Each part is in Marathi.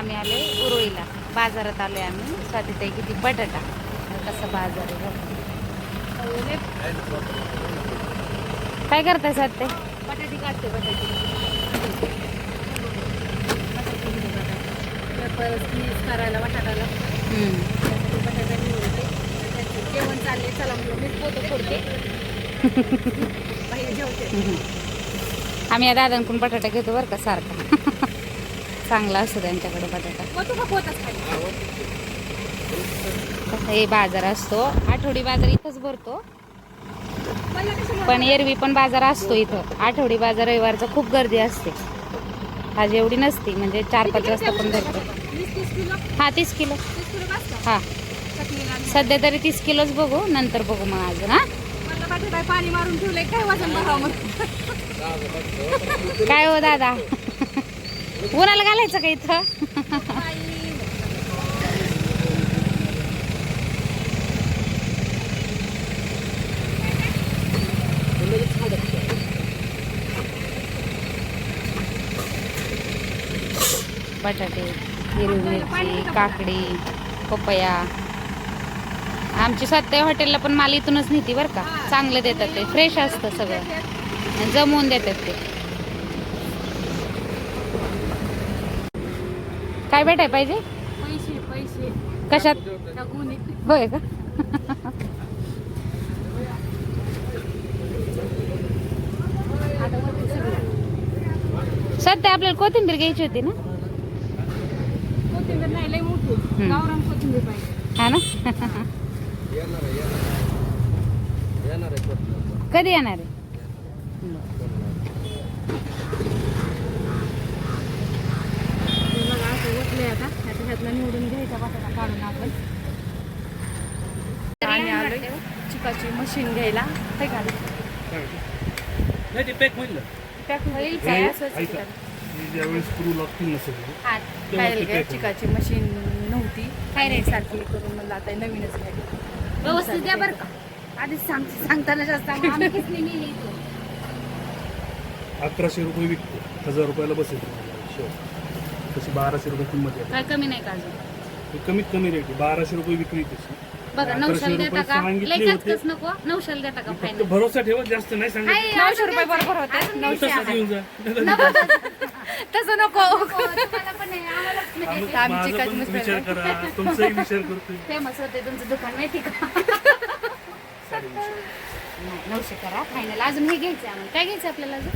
आम्ही आले उरुळीला. बाजारात आलोय आम्ही. स्वातीताई किती बटाटा. कसा बाजार आहे. काय करताय स्वाती बटाटी काढते बटाटी. करायला त्यासाठी बटाटा निवडते. जेवण चालले चला मी पोतं फोडते. जेवते. आम्ही या दादांकडून बटाटा घेतो बरं का सारखा. चांगला असतो त्यांच्याकडे बटाटा. हे बाजार असतो. आठवडी बाजार इथंच भरतो. पण एरवी पण बाजार असतो इथं. आठवडी बाजार रविवारचा खूप गर्दी असते. आज एवढी नसती म्हणजे चार पाच वाजता पण भरतो. हा तीस किलो. हा. सध्या तरी तीस किलोच बघू नंतर बघू मग अजून हा. पाणी मारून ठेवलंय काय वजन काय हो दादा? उन्हाला घालायचं का इथं? बटाटे हिरवी मिरची काकडी पपया. आमची सत्या हॉटेलला पण माल इथूनच नेती बरं का. चांगलं देतात ते. फ्रेश असतं सगळं. जमवून देतात ते. काय भेटाय पाहिजे? पैसे पैसे. कशात? होय का? सध्या आपल्याला कोथिंबीर घ्यायची होती ना? कोथिंबीर नाही लय मोठी. गावरान कोथिंबीर पाहिजे. हा ना? कधी येणार आहे हे बघा असं ओतले निवडून घ्यायचा बटाटा काढून आपण. आणि आलोय चिकाची मशीन घ्यायला. काय नाही ते पॅक पॅक होईल. काय ज्यावेळेस स्क्रू नसेल. चिकाची मशीन नव्हती. काय नाही सारखी करून म्हणलं आता नवीनच घ्यायची व्यवस्थित द्या बरं का. आधीच सांग सांगताना जास्त. अकराशे रुपये विकतो. हजार रुपयाला बसेल तशी बाराशे रुपये किंमत आहे. काय कमी नाही का अजून? हे कमीत कमी रेट आहे. बाराशे रुपये विक्री तशी. बघा अकराशे नऊशाल देता का सांगितले लय होते. कचकच नको नऊशाल देता का फक्त फायनल भरोसा ठेवा जास्त नाही सांगत. नऊशे रुपये बरोबर होते. नऊशे तसंच येऊन जा. तसं नको. आम्ही- माझा पण विचार करा. तुमचाही विचार करतोय. फेमस होते तुमचं दुकान माहिती का? साडेनऊशे. नाही, नऊशे करा फायनल अजून हे घ्यायचं आम्हाला. काय घ्यायचं आपल्याला अजून?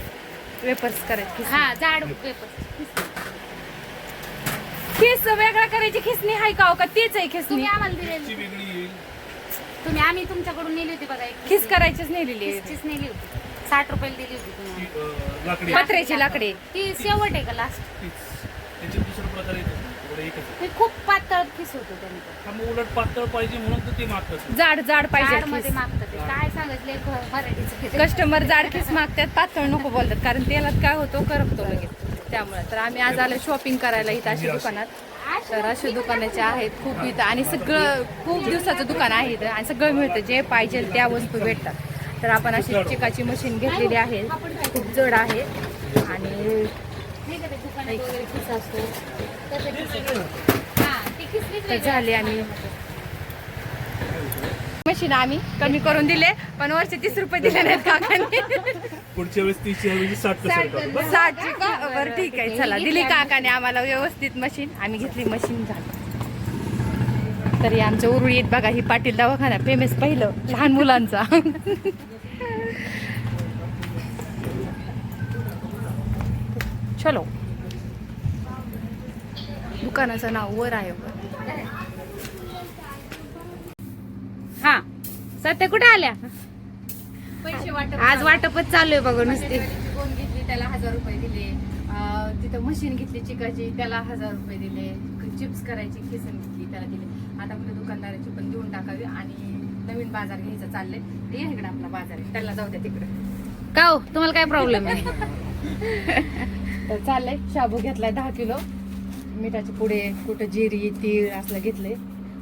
वेपर्स करायची हा जाड पेपर खिस वेगळा करायची खिसणी आहे का हो का? तीच आहे खिसणी. तुम्ही आम्हाला दिलेली. वेगळी येईल. तुम्ही आम्ही तुमच्याकडून नेली होती बघा एक खिस करायचीच नेलेली आहे. खिसचीच नेली होती. साठ रुपयाला दिली होती तुम्हाला ती, अं, लाकडी. पत्र्याची लाकडी. ती शेवट आहे का लास्ट तीच. त्याच्यात दुसरा प्रकार येतो. थोडं एकच आहे. ते खूप पातळ खिस होतं त्यांचं हा मग उलट पातळ पाहिजे म्हणून तर ते मागतात. जाड जाड पाहिजे मध्ये मागतात ते. काय मराठीचं. खिस. कस्टमर जाड खिस मागतात पातळ नको बोलतात कारण तेलात काय होतो करपतो लगेच. त्यामुळे. तर आम्ही आज आलो शॉपिंग करायला इथं अशा दुकानात. तर असे दुकानाचे आहेत खूप इथं. आणि सगळं खूप दिवसाचं दुकान आहे इथं. आणि सगळं मिळतं. जे पाहिजे त्या वस्तू भेटतात. तर आपण अशी चिकाची मशीन घेतलेली आहे. खूप जड आहे. आणि नाही का ते दुकानात वगैरे खिस असतो तसं खिस असतं. हा, ती खिसलीच तर वेगळी झाली असते. आणि मशीन आम्ही. कमी करून दिले पण वरचे तीस रुपये दिले नाहीत काकांनी. पुढच्या वेळेस तीसशे ऐवजी साठ काढू साठची का? बरं ठीक आहे. चला दिली काकाने आम्हाला व्यवस्थित मशीन आम्ही घेतली मशीन झाली. तरी आमच्या उरुळीत बघा ही पाटील दवाखाना फेमस पहिलं लहान मुलांचा. चलो. दुकानाचं नाव वर आहे वर. हा सध्या कुठे आल्या? पैसे वाटप आज वाटपच चालू आहे बघा नुसते. कोण घेतली त्याला हजार रुपये दिले. अं, तिथं मशीन घेतली चिकाची त्याला हजार रुपये दिले. चिप्स करायची खिसन घेतली त्याला दिले. आता आपल्या दुकानदाराची पण देऊन टाकावी आणि नवीन बाजार घ्यायचा चालले ते इकडे आपला बाजार आहे. त्याला जाऊ द्या तिकडे. का हो? तुम्हाला काय प्रॉब्लेम आहे? तर चाललंय. शाबू घेतलाय दहा किलो. मिठाचे पुढे कुठं जिरी तीळ असलं घेतलंय.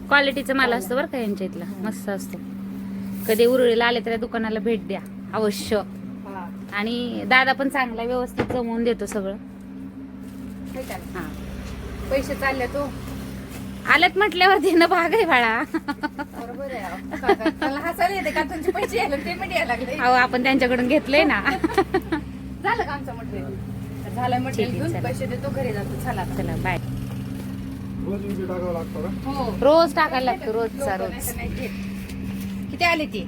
क्वालिटीचा माल असतो बरं का यांच्या इथला. मस्त असतो. कधी उरुळीला आले तर या दुकानाला भेट द्या अवश्य. हा. आणि दादा पण चांगला व्यवस्थित जमवून देतो सगळं. हे. पैसे चालले तो? आल्यात म्हटल्यावर देणं भाग आहे बाळा. बरोबर आहे अहो. आपण त्यांच्याकडून घेतलंय ना. झालं का आमचं झालं चला. पैसे देतो घरी जातो. चला. चला बाय. रोज हो. रोज टाकायला लागतो रोजचा रोज. किती आले ती?